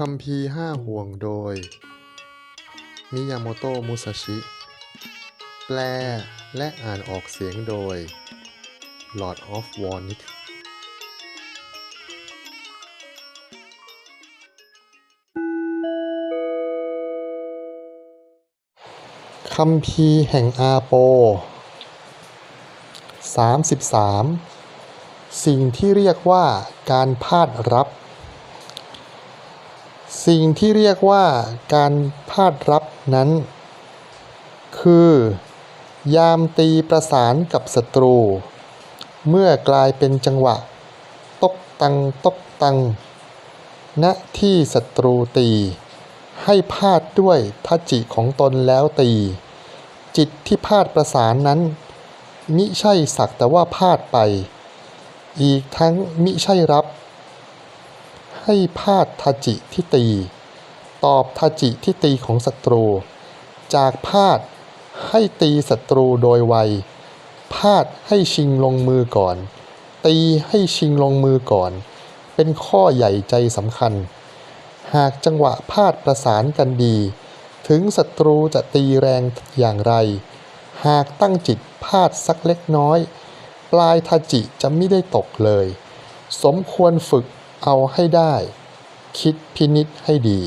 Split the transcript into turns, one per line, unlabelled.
คัมภีร์ห้าห่วงโดย มิยาโมโตะมุซาชิ แปลและอ่านออกเสียงโดย Lord of w a r n i c คัมภีร์แห่งอาโป 33 สิ่งที่เรียกว่าการพาดรับ สิ่งที่เรียกว่าการพาดรับนั้น คือ ยามตีประสานกับศัตรู เมื่อกลายเป็นจังหวะ ตกตังตกตัง ณที่ศัตรูตี ให้พาดด้วยทัจจิของตนแล้วตี จิตที่พาดประสานนั้น มิใช่สักแต่ว่าพาดไป อีกทั้งมิใช่รับ ให้พาดทาจิที่ตี ตอบทาจิที่ตีของศัตรู จากพาดให้ตีศัตรูโดยไว พาดให้ชิงลงมือก่อน ตีให้ชิงลงมือก่อน เป็นข้อใหญ่ใจสำคัญ หากจังหวะพาดประสานกันดี ถึงศัตรูจะตีแรงอย่างไร หากตั้งจิตพาดสักเล็กน้อย ปลายทาจิจะไม่ได้ตกเลย สมควรฝึก เอาให้ได้ คิดพินิษให้ดี